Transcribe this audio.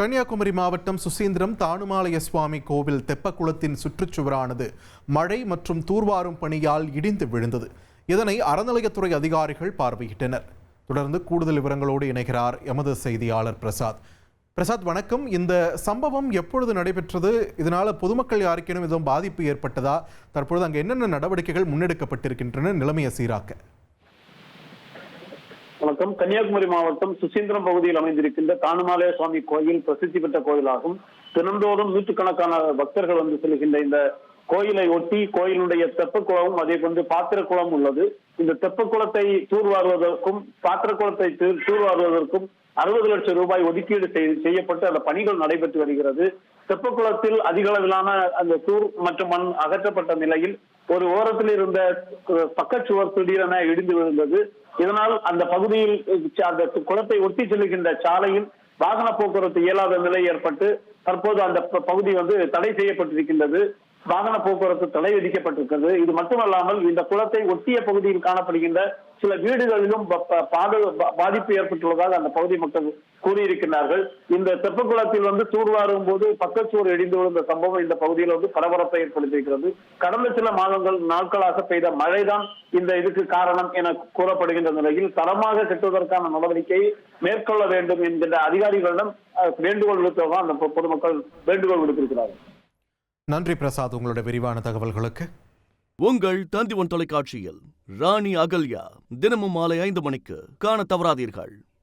கன்னியாகுமரி மாவட்டம் சுசீந்திரம் தானுமாலய சுவாமி கோவில் தெப்பக்குளத்தின் சுற்றுச்சுவரானது மழை மற்றும் தூர்வாரும் பணியால் இடிந்து விழுந்தது. இதனை அறநிலையத்துறை அதிகாரிகள் பார்வையிட்டனர். தொடர்ந்து கூடுதல் விவரங்களோடு இணைகிறார் எமது செய்தியாளர் பிரசாத். பிரசாத் வணக்கம். இந்த சம்பவம் எப்பொழுது நடைபெற்றது? இதனால் பொதுமக்கள் யாருக்கேனும் எதுவும் பாதிப்பு ஏற்பட்டதா? தற்பொழுது அங்கே என்னென்ன நடவடிக்கைகள் முன்னெடுக்கப்பட்டிருக்கின்றன? நிலைமையை சீராக்க. வணக்கம் கன்னியாகுமரி மாவட்டம் சுசீந்திரம் பகுதியில் அமைந்திருக்கின்ற தானுமாலய சுவாமி கோயில் பிரசித்தி பெற்ற கோயிலாகும். தினந்தோறும் நூற்றுக்கணக்கான பக்தர்கள் வந்து செல்கின்ற இந்த கோயிலை ஒட்டி கோயிலுடைய தெப்பக்குளமும் அதே போன்று பாத்திர குளம் உள்ளது. இந்த தெப்பக்குளத்தை தூர்வாருவதற்கும் பாத்திர குளத்தை தூர்வாருவதற்கும் அறுபது லட்சம் ரூபாய் ஒதுக்கீடு செய்- செய்யப்பட்டு அந்த பணிகள் நடைபெற்று வருகிறது. தெப்பக்குளத்தில் அதிக அளவிலான அந்த தூர் மற்றும் மண் அகற்றப்பட்ட நிலையில் ஒரு ஓரத்தில் இருந்த பக்கச்சுவர் திடீரென இடிந்து விழுந்தது. இதனால் அந்த பகுதியில் அந்த குளத்தை ஒட்டி செல்கின்ற சாலையில் வாகன போக்குவரத்து இயலாத நிலை ஏற்பட்டு தற்போது அந்த ப- பகுதி வந்து தடை செய்யப்பட்டிருக்கின்றது. வாகன போக்குவரத்து தடை விதிக்கப்பட்டிருக்கிறது. இது மட்டுமல்லாமல் இந்த குளத்தை ஒட்டிய பகுதியில் காணப்படுகின்ற சில வீடுகளிலும் பாடு பாதிப்பு ஏற்பட்டுள்ளதாக அந்த பகுதி மக்கள் கூறியிருக்கிறார்கள் இந்த தெப்பக்குளத்தில் வந்து தூர்வாரும் போது பக்கச்சுவர் இடிந்து விழுந்த சம்பவம் இந்த பகுதியில் வந்து பரபரப்பை ஏற்படுத்தியிருக்கிறது. கடந்த சில மாதங்கள் நாட்களாக பெய்த மழைதான் இந்த இதுக்கு காரணம் என கூறப்படுகின்ற நிலையில் தரமாக கட்டுவதற்கான நடவடிக்கையை மேற்கொள்ள வேண்டும் என்கின்ற அதிகாரிகளிடம் அஹ், வேண்டுகோள் விடுத்ததாக அந்த பொதுமக்கள் வேண்டுகோள் விடுத்திருக்கிறார்கள். நன்றி பிரசாத் உங்களுடைய விரிவான தகவல்களுக்கு. உங்கள் தந்திவன் தொலைக்காட்சியில் ராணி அகல்யா தினமும் மாலை ஐந்து மணிக்கு காண தவறாதீர்கள்.